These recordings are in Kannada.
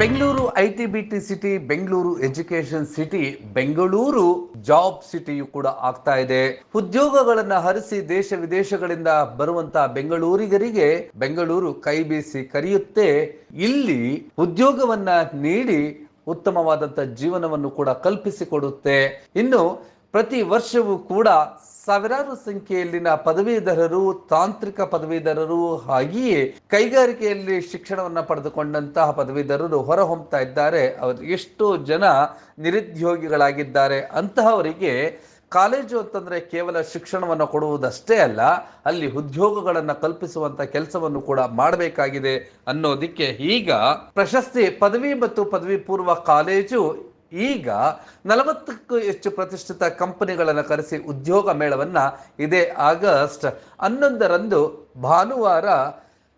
Bengaluru I T B T city Bengaluru education city Bengaluru job ಸಿಟಿಯು ಕೂಡ ಆಗ್ತಾ ಇದೆ. ಉದ್ಯೋಗಗಳನ್ನ ಹರಿಸಿ ದೇಶ ವಿದೇಶಗಳಿಂದ ಬರುವಂತ ಬೆಂಗಳೂರಿಗರಿಗೆ ಬೆಂಗಳೂರು ಕೈ ಬೀಸಿ ಕರೆಯುತ್ತೆ. ಇಲ್ಲಿ ಉದ್ಯೋಗವನ್ನ ನೀಡಿ ಉತ್ತಮವಾದಂತ ಜೀವನವನ್ನು ಕೂಡ ಕಲ್ಪಿಸಿಕೊಡುತ್ತೆ ಇನ್ನು ಪ್ರತಿ ವರ್ಷವೂ ಕೂಡ ಸಾವಿರಾರು ಸಂಖ್ಯೆಯಲ್ಲಿನ ಪದವೀಧರರು, ತಾಂತ್ರಿಕ ಪದವೀಧರರು ಹಾಗೆಯೇ ಕೈಗಾರಿಕೆಯಲ್ಲಿ ಶಿಕ್ಷಣವನ್ನು ಪಡೆದುಕೊಂಡಂತಹ ಪದವೀಧರರು ಹೊರಹೊಮ್ತಾ ಇದ್ದಾರೆ. ಅವರು ಎಷ್ಟೋ ಜನ ನಿರುದ್ಯೋಗಿಗಳಾಗಿದ್ದಾರೆ. ಅಂತಹವರಿಗೆ ಕಾಲೇಜು ಅಂತಂದ್ರೆ ಕೇವಲ ಶಿಕ್ಷಣವನ್ನು ಕೊಡುವುದಷ್ಟೇ ಅಲ್ಲ, ಅಲ್ಲಿ ಉದ್ಯೋಗಗಳನ್ನು ಕಲ್ಪಿಸುವಂತ ಕೆಲಸವನ್ನು ಕೂಡ ಮಾಡಬೇಕಾಗಿದೆ ಅನ್ನೋದಿಕ್ಕೆ ಈಗ ಪ್ರಶಸ್ತಿ ಪದವಿ ಮತ್ತು ಪದವಿ ಪೂರ್ವ ಕಾಲೇಜು ಈಗ ನಲವತ್ತಕ್ಕೂ ಹೆಚ್ಚು ಪ್ರತಿಷ್ಠಿತ ಕಂಪನಿಗಳನ್ನು ಕರೆಸಿ ಉದ್ಯೋಗ ಮೇಳವನ್ನ ಇದೇ ಆಗಸ್ಟ್ ಹನ್ನೊಂದರಂದು ಭಾನುವಾರ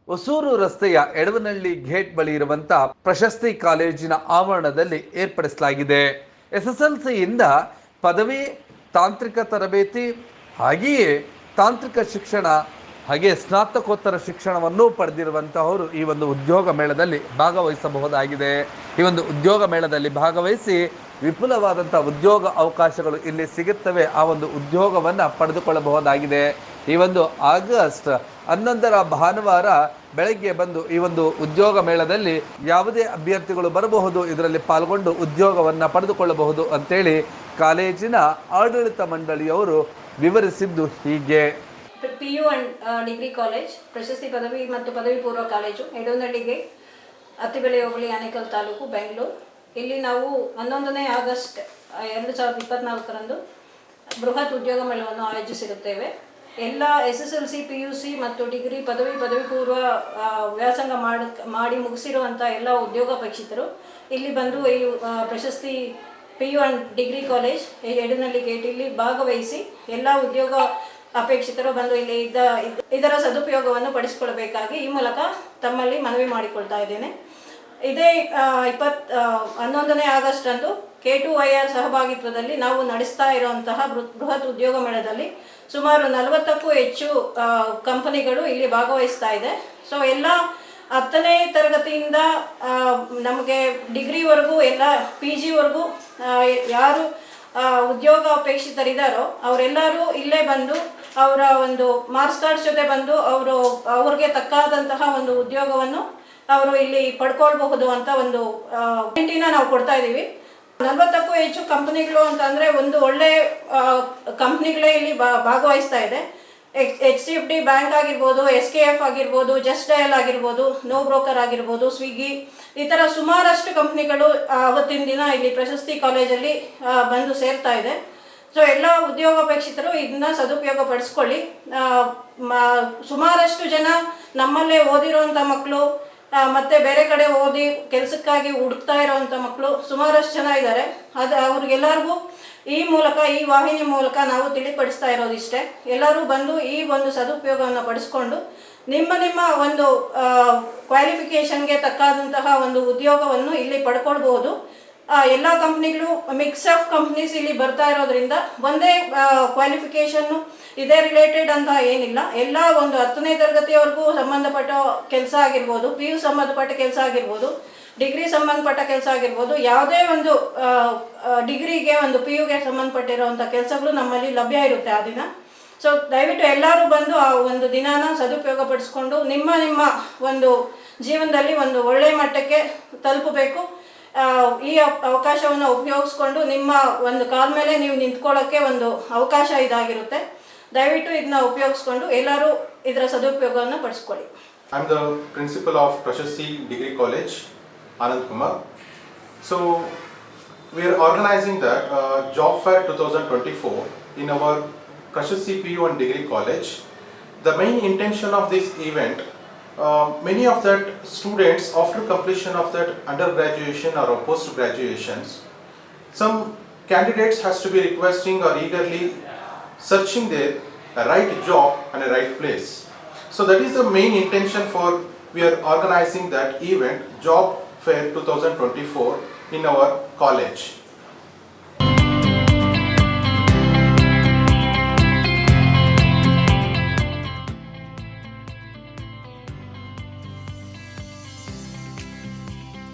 ಹೊಸೂರು ರಸ್ತೆಯ ಎಡವನಹಳ್ಳಿ ಗೇಟ್ ಬಳಿ ಇರುವಂತ ಪ್ರಶಸ್ತಿ ಕಾಲೇಜಿನ ಆವರಣದಲ್ಲಿ ಏರ್ಪಡಿಸಲಾಗಿದೆ. ಎಸ್ ಎಸ್ ಎಲ್ ಸಿಯಿಂದ ಪದವಿ, ತಾಂತ್ರಿಕ ತರಬೇತಿ, ಹಾಗೆಯೇ ತಾಂತ್ರಿಕ ಶಿಕ್ಷಣ ಹಾಗೆ ಸ್ನಾತಕೋತ್ತರ ಶಿಕ್ಷಣವನ್ನು ಪಡೆದಿರುವಂತಹವರು ಈ ಒಂದು ಉದ್ಯೋಗ ಮೇಳದಲ್ಲಿ ಭಾಗವಹಿಸಬಹುದಾಗಿದೆ. ಈ ಒಂದು ಉದ್ಯೋಗ ಮೇಳದಲ್ಲಿ ಭಾಗವಹಿಸಿ ವಿಪುಲವಾದಂಥ ಉದ್ಯೋಗ ಅವಕಾಶಗಳು ಇಲ್ಲಿ ಸಿಗುತ್ತವೆ. ಆ ಒಂದು ಉದ್ಯೋಗವನ್ನು ಪಡೆದುಕೊಳ್ಳಬಹುದಾಗಿದೆ. ಈ ಒಂದು ಆಗಸ್ಟ್ ಹನ್ನೊಂದರ ಭಾನುವಾರ ಬೆಳಗ್ಗೆ ಬಂದು ಈ ಒಂದು ಉದ್ಯೋಗ ಮೇಳದಲ್ಲಿ ಯಾವುದೇ ಅಭ್ಯರ್ಥಿಗಳು ಬರಬಹುದು. ಇದರಲ್ಲಿ ಪಾಲ್ಗೊಂಡು ಉದ್ಯೋಗವನ್ನು ಪಡೆದುಕೊಳ್ಳಬಹುದು ಅಂತೇಳಿ ಕಾಲೇಜಿನ ಆಡಳಿತ ಮಂಡಳಿಯವರು ವಿವರಿಸಿದ್ದು ಹೀಗೆ. P U and degree college Prashasti ಪದವಿ ಮತ್ತು ಪದವಿ ಪೂರ್ವ ಕಾಲೇಜು ಎಡೋನಡಿಗೆ ಅತ್ತಿಬೆಳೆ ಹೋಬಳಿ ಆನೇಕಲ್ ತಾಲೂಕು ಬೆಂಗಳೂರು ಇಲ್ಲಿ ನಾವು ಹನ್ನೊಂದನೇ ಆಗಸ್ಟ್ ಎರಡು ಸಾವಿರದ ಇಪ್ಪತ್ನಾಲ್ಕರಂದು ಬೃಹತ್ ಉದ್ಯೋಗ ಮೇಳವನ್ನು ಆಯೋಜಿಸಿರುತ್ತೇವೆ. ಎಲ್ಲ S S L C P U C ಮತ್ತು ಡಿಗ್ರಿ ಪದವಿ ಪದವಿ ಪೂರ್ವ ವ್ಯಾಸಂಗ ಮಾಡ, ಮಾಡಿ ಮುಗಿಸಿರುವಂಥ ಎಲ್ಲ ಉದ್ಯೋಗಾಪೇಕ್ಷಿತರು ಇಲ್ಲಿ ಬಂದು ಈ Prashasti P U and degree college Edanahalli gate ಇಲ್ಲಿ ಭಾಗವಹಿಸಿ ಎಲ್ಲ ಉದ್ಯೋಗ ಅಪೇಕ್ಷಿತರು ಬಂದು ಇಲ್ಲಿ ಇದ್ದ ಇದ್- ಇದರ ಸದುಪಯೋಗವನ್ನು ಪಡಿಸಿಕೊಳ್ಳಬೇಕಾಗಿ ಈ ಮೂಲಕ ತಮ್ಮಲ್ಲಿ ಮನವಿ ಮಾಡಿಕೊಳ್ತಾ ಇದ್ದೇನೆ. ಇದೇ ಇಪ್ಪತ್ ಹನ್ನೊಂದನೇ ಆಗಸ್ಟ್ ಅಂದು ಕೆ ಟು ವೈ ಆರ್ ಸಹಭಾಗಿತ್ವದಲ್ಲಿ ನಾವು ನಡೆಸ್ತಾ ಇರುವಂತಹ ಬೃಹತ್ ಉದ್ಯೋಗ ಮೇಳದಲ್ಲಿ ಸುಮಾರು ನಲವತ್ತಕ್ಕೂ ಹೆಚ್ಚು ಕಂಪನಿಗಳು ಇಲ್ಲಿ ಭಾಗವಹಿಸ್ತಾ ಇದೆ. ಸೊ ಎಲ್ಲ ಹತ್ತನೇ ತರಗತಿಯಿಂದ ನಮಗೆ ಡಿಗ್ರಿವರೆಗೂ ಎಲ್ಲ, ಪಿ ಜಿವರೆಗೂ ಯಾರು ಉದ್ಯೋಗ ಅಪೇಕ್ಷಿತರಿದ್ದಾರೋ ಅವರೆಲ್ಲರೂ ಇಲ್ಲೇ ಬಂದು ಅವರ ಒಂದು ಮಾರ್ಕ್ಸ್ ಕಾರ್ಡ್ ಜೊತೆ ಬಂದು ಅವರು, ಅವ್ರಿಗೆ ತಕ್ಕಾದಂತಹ ಒಂದು ಉದ್ಯೋಗವನ್ನು ಅವರು ಇಲ್ಲಿ ಪಡ್ಕೊಳ್ಬಹುದು ಅಂತ ಒಂದು ಗ್ಯಾರಂಟಿನ ನಾವು ಕೊಡ್ತಾ ಇದ್ದೀವಿ ನಲವತ್ತಕ್ಕೂ ಹೆಚ್ಚು ಕಂಪನಿಗಳು ಅಂತಂದರೆ ಒಂದು ಒಳ್ಳೆ ಕಂಪ್ನಿಗಳೇ ಇಲ್ಲಿ ಭಾಗವಹಿಸ್ತಾ ಇದೆ. H D F D bank ಆಗಿರ್ಬೋದು, ಎಸ್ ಕೆ ಎಫ್ ಆಗಿರ್ಬೋದು, ಜಸ್ಟ್ ಡಯಲ್ ಆಗಿರ್ಬೋದು, ನೋ ಬ್ರೋಕರ್ ಆಗಿರ್ಬೋದು, ಸ್ವಿಗ್ಗಿ, ಈ ಥರ ಸುಮಾರಷ್ಟು ಕಂಪ್ನಿಗಳು ಅವತ್ತಿನ ದಿನ ಇಲ್ಲಿ ಪ್ರಶಸ್ತಿ ಕಾಲೇಜಲ್ಲಿ ಬಂದು ಸೇರ್ತಾ ಇದೆ. ಸೊ ಎಲ್ಲ ಉದ್ಯೋಗಾಪೇಕ್ಷಿತರು ಇದನ್ನ ಸದುಪಯೋಗ ಪಡಿಸ್ಕೊಳ್ಳಿ ಸುಮಾರಷ್ಟು ಜನ ನಮ್ಮಲ್ಲೇ ಓದಿರೋವಂಥ ಮಕ್ಕಳು ಮತ್ತೆ ಬೇರೆ ಕಡೆ ಓದಿ ಕೆಲಸಕ್ಕಾಗಿ ಹುಡುಕ್ತಾ ಇರೋವಂಥ ಮಕ್ಕಳು ಸುಮಾರಷ್ಟು ಜನ ಇದ್ದಾರೆ. ಅದು, ಅವ್ರಿಗೆಲ್ಲರಿಗೂ ಈ ಮೂಲಕ, ಈ ವಾಹಿನಿ ಮೂಲಕ ನಾವು ತಿಳಿಪಡಿಸ್ತಾ ಇರೋದಿಷ್ಟೇ ಎಲ್ಲರೂ ಬಂದು ಈ ಒಂದು ಸದುಪಯೋಗವನ್ನು ಪಡಿಸ್ಕೊಂಡು, ನಿಮ್ಮ ನಿಮ್ಮ ಒಂದು ಕ್ವಾಲಿಫಿಕೇಷನ್ಗೆ ತಕ್ಕಾದಂತಹ ಒಂದು ಉದ್ಯೋಗವನ್ನು ಇಲ್ಲಿ ಪಡ್ಕೊಳ್ಬಹುದು ಎಲ್ಲ ಕಂಪ್ನಿಗಳು ಮಿಕ್ಸ್ ಆಫ್ ಕಂಪ್ನೀಸ್ ಇಲ್ಲಿ ಬರ್ತಾ ಇರೋದ್ರಿಂದ ಒಂದೇ ಕ್ವಾಲಿಫಿಕೇಷನ್ನು ಇದೇ ರಿಲೇಟೆಡ್ ಅಂತ ಏನಿಲ್ಲ. ಎಲ್ಲ ಒಂದು ಹತ್ತನೇ ತರಗತಿಯವರೆಗೂ ಸಂಬಂಧಪಟ್ಟ ಕೆಲಸ ಆಗಿರ್ಬೋದು ಪಿ ಯು ಸಂಬಂಧಪಟ್ಟ ಕೆಲಸ ಆಗಿರ್ಬೋದು ಡಿಗ್ರಿ ಸಂಬಂಧಪಟ್ಟ ಕೆಲಸ ಆಗಿರ್ಬೋದು, ಯಾವುದೇ ಒಂದು ಡಿಗ್ರಿಗೆ ಒಂದು ಪಿ ಯುಗೆ ಸಂಬಂಧಪಟ್ಟಿರೋವಂಥ ಕೆಲಸಗಳು ನಮ್ಮಲ್ಲಿ ಲಭ್ಯ ಇರುತ್ತೆ ಆ ದಿನ. ಸೊ ದಯವಿಟ್ಟು ಎಲ್ಲರೂ ಬಂದು ಆ ಒಂದು ದಿನಾನ ಸದುಪಯೋಗ ಪಡಿಸ್ಕೊಂಡು ನಿಮ್ಮ ನಿಮ್ಮ ಒಂದು ಜೀವನದಲ್ಲಿ ಒಂದು ಒಳ್ಳೆಯ ಮಟ್ಟಕ್ಕೆ ತಲುಪಬೇಕು. ಈ ಅವಕಾಶವನ್ನು ಉಪಯೋಗಿಸ್ಕೊಂಡು ನಿಮ್ಮ ಒಂದು ಕಾಲ್ ಮೇಲೆ ನೀವು ನಿಂತ್ಕೊಳ್ಳೋಕ್ಕೆ ಒಂದು ಅವಕಾಶ ಇದಾಗಿರುತ್ತೆ. ದಯವಿಟ್ಟು ಇದನ್ನ ಉಪಯೋಗಿಸ್ಕೊಂಡು ಎಲ್ಲರೂ ಇದರ ಸದುಪಯೋಗವನ್ನು ಪಡಿಸ್ಕೊಳ್ಳಿ. I am the principal of Prashasti degree college Anand Kumar so we are organising the job fair two thousand twenty four in our Prashasti P U and degree college the main intention of this event uh, many of that students after completion of that undergraduation or post graduations, some candidates has to be requesting or eagerly searching their right job and a right place. So that is the main intention for we are organizing that event, Job Fair 2024 in our college.